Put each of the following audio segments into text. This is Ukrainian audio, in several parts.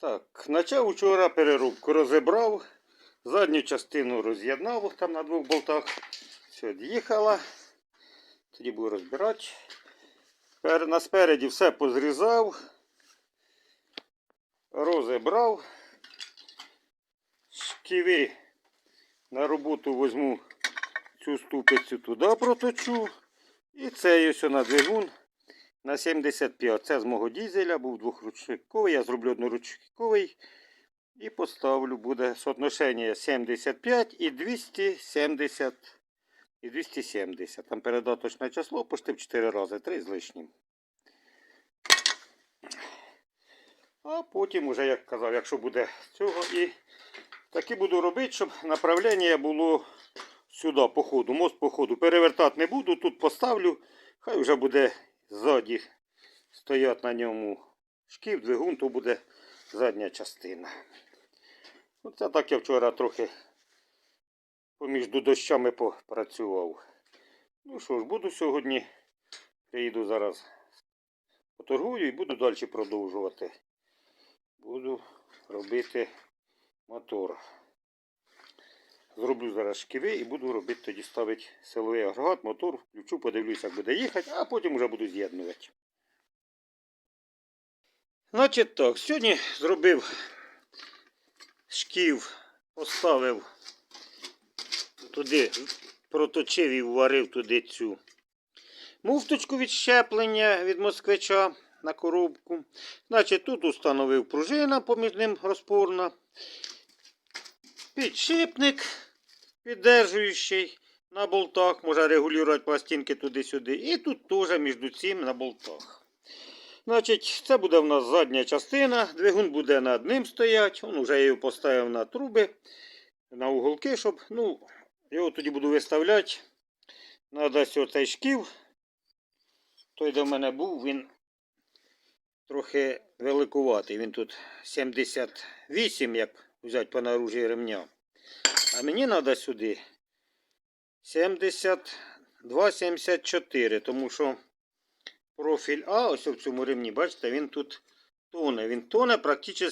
Так, почав вчора перерубку, розібрав, задню частину роз'єднав там на двох болтах. Все, від'їхала. Тоді буду розбирати. На спереді все позрізав, розібрав. Шківи на роботу візьму цю ступицю туди проточу. І цей ось на двигун на 75. Це з мого дізеля був двохручниковий. Я зроблю одноручниковий. І поставлю, буде соотношення 75 і 270. І 270. Там передаточне число почти в 4 рази, 3 з лишнім. А потім, уже, як казав, якщо буде цього, і таки буду робити, щоб направлення було сюди по ходу, мост по ходу. Перевертати не буду, тут поставлю. Хай вже буде ззаді стоять на ньому шків, двигун, то буде задня частина. Оце так я вчора трохи поміж дощами попрацював. Ну що ж, буду сьогодні. Приїду зараз поторгую і буду далі продовжувати. Буду робити мотор. Зроблю зараз шківи і буду робити тоді ставити силовий агрегат, мотор, включу, подивлюся, як буде їхати, а потім вже буду з'єднувати. Значить так, сьогодні зробив шків, поставив туди, проточив і вварив туди цю муфточку від щеплення від москвича на коробку. Значить, тут установив пружина поміж ним розпорна. Підшипник піддержуючий на болтах, можна регулювати пластинки туди-сюди. І тут теж між цим на болтах. Значить, це буде в нас задня частина. Двигун буде над ним стоять. Он вже його поставив на труби, на уголки, щоб. ну, Його тоді буду виставляти. Надо цей шків. Той, де в мене був, він трохи великуватий. Він тут 78, як взяти по наружі ремня. А мені треба сюди 72-74, тому що профіль А, ось в цьому ремні, бачите, він тут тоне. Він тоне практично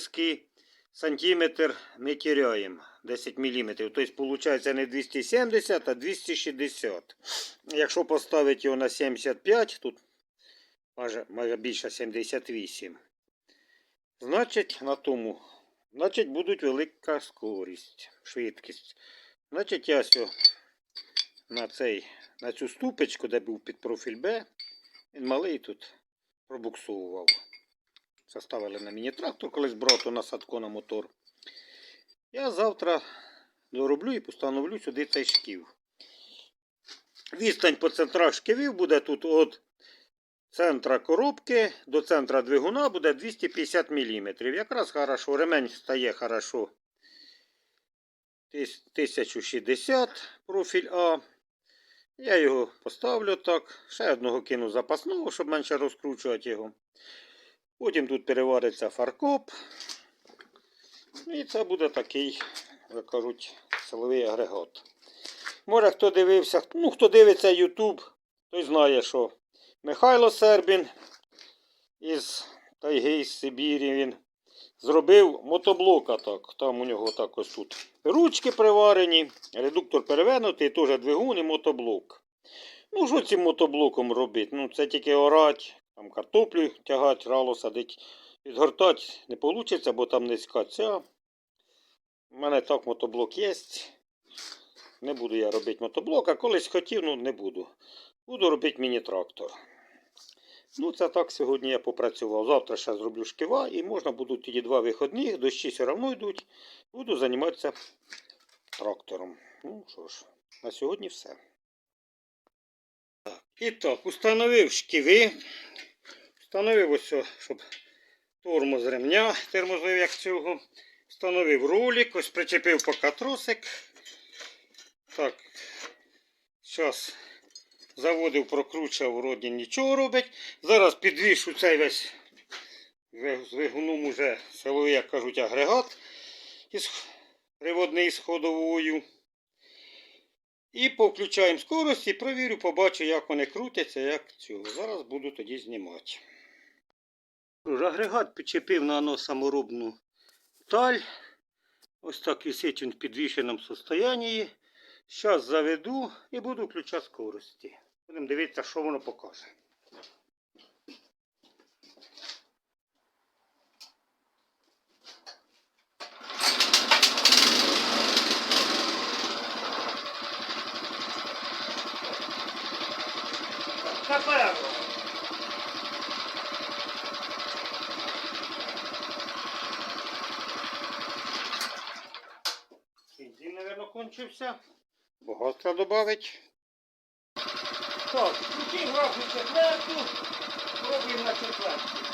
сантиметр ми тіряємо 10 мм. Тобто, виходить, не 270, а 260. Якщо поставити його на 75, тут майже, майже більше 78. Значить, на тому, значить, буде велика скорість, швидкість. Значить, я сьо на, цей, на цю ступочку, де був під профіль Б, він малий тут пробуксовував. Заставили на міні-трактор, колись брату на садко на мотор. Я завтра дороблю і постановлю сюди цей шків. Відстань по центрах шківів буде тут від центра коробки до центра двигуна буде 250 мм. Якраз хорошо, ремень стає хорошо. 1060 профіль А. Я його поставлю так. Ще одного кину запасного, щоб менше розкручувати його. Потім тут перевариться фаркоп. І це буде такий, як кажуть, силовий агрегат. Може, хто дивився, ну, хто дивиться YouTube, той знає, що Михайло Сербін із Тайги, з Сибірі він зробив мотоблока так. Там у нього так ось тут ручки приварені, редуктор перевернутий, теж двигун і мотоблок. Ну, що цим мотоблоком робити? Ну, це тільки орать, там картоплю тягати, рало садить. Відгортати не вийде, бо там низька ця. У мене так мотоблок є. Не буду я робити мотоблок, а колись хотів, ну не буду. Буду робити міні-трактор. Ну, це так сьогодні я попрацював. Завтра ще зроблю шківа і можна будуть тоді два виходні, дощі все одно йдуть. Буду займатися трактором. Ну що ж, на сьогодні все. І так, установив шківи. Встановив ось, щоб тормоз ремня термозив як цього. Встановив ролик, ось причепив поки тросик. Так, зараз заводив, прокручував, вроді нічого робить. Зараз підвішу цей весь з двигуном уже силовий, як кажуть, агрегат із приводний з ходовою. І повключаємо скорость і провірю, побачу, як вони крутяться, як цього. Зараз буду тоді знімати. Агрегат підчепив на оно саморобну сталь. Ось так висить він в підвішеному состоянні. Зараз заведу і буду включати скорості. Будемо дивитися, що воно покаже. Бензин, наверное, кончився. Багато добавить. Так, включив графу четверту. Пробуємо на четверту.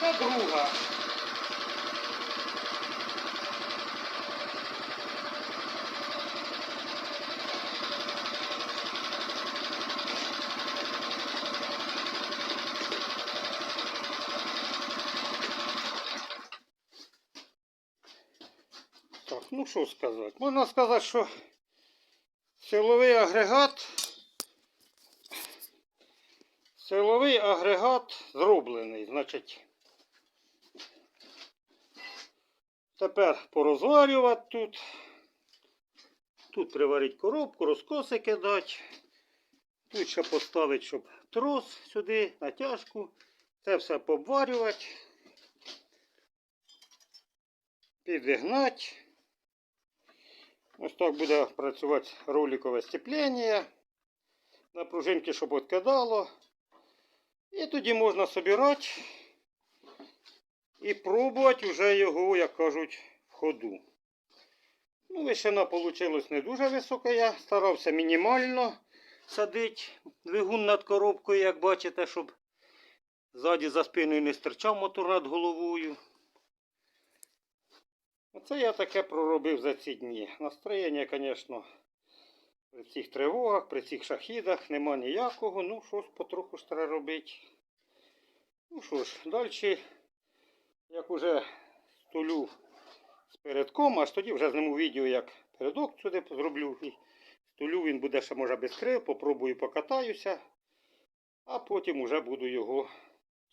Це друга. Так, ну що сказати? Можна сказати, що силовий агрегат. Силовий агрегат зроблений, значить. Тепер порозварювати тут. Тут приварити коробку, розкосики дати. Тут ще поставити, щоб трос сюди, натяжку. Це все пообварювати. Підігнати. Ось так буде працювати роликове степлення. На пружинки, щоб відкидало. І тоді можна збирати і пробувати вже його, як кажуть, в ходу. Ну, вишина вийшла не дуже висока. Я старався мінімально садити двигун над коробкою, як бачите, щоб ззаді за спиною не стирчав мотор над головою. Оце я таке проробив за ці дні. Настроєння, звісно, при цих тривогах, при цих шахідах нема ніякого. Ну, щось потроху ж треба робити. Ну що ж, далі, як уже стулю з передком, аж тоді вже зніму відео, як передок сюди зроблю. І стулю він буде ще може без крив, попробую покатаюся, а потім вже буду його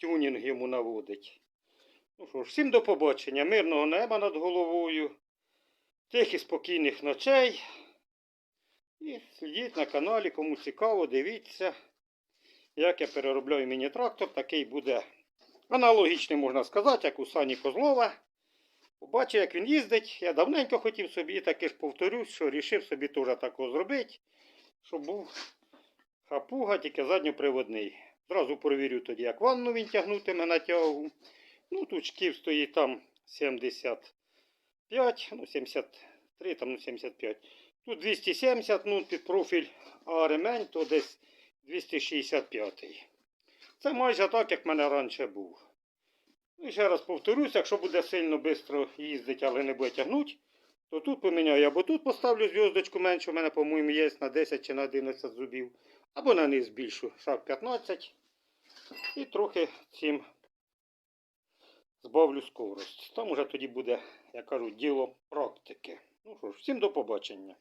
тюнінг йому наводити. Ну що ж, всім до побачення, мирного неба над головою, тихих спокійних ночей. І слідіть на каналі, кому цікаво, дивіться, як я переробляю міні-трактор, такий буде аналогічний, можна сказати, як у Сані Козлова. Побачив, як він їздить. Я давненько хотів собі, таки ж повторюсь, що рішив собі теж такого зробити, щоб був хапуга, тільки задньоприводний. Зразу перевірю тоді, як ванну він тягнутиме на тягу. Ну, тут шків стоїть там 75, ну 73, там ну 75. Тут 270, ну під профіль, а ремень то десь 265. Це майже так, як в мене раніше був. Ну, і ще раз повторюсь, якщо буде сильно швидко їздити, але не буде тягнути, то тут поміняю. Або тут поставлю зв'язочку менше, у мене, по-моєму, є на 10 чи на 11 зубів. Або на низ більшу, шаг 15. І трохи цим збавлю скорость. Там уже тоді буде, я кажу, діло практики. Ну що ж, всім до побачення.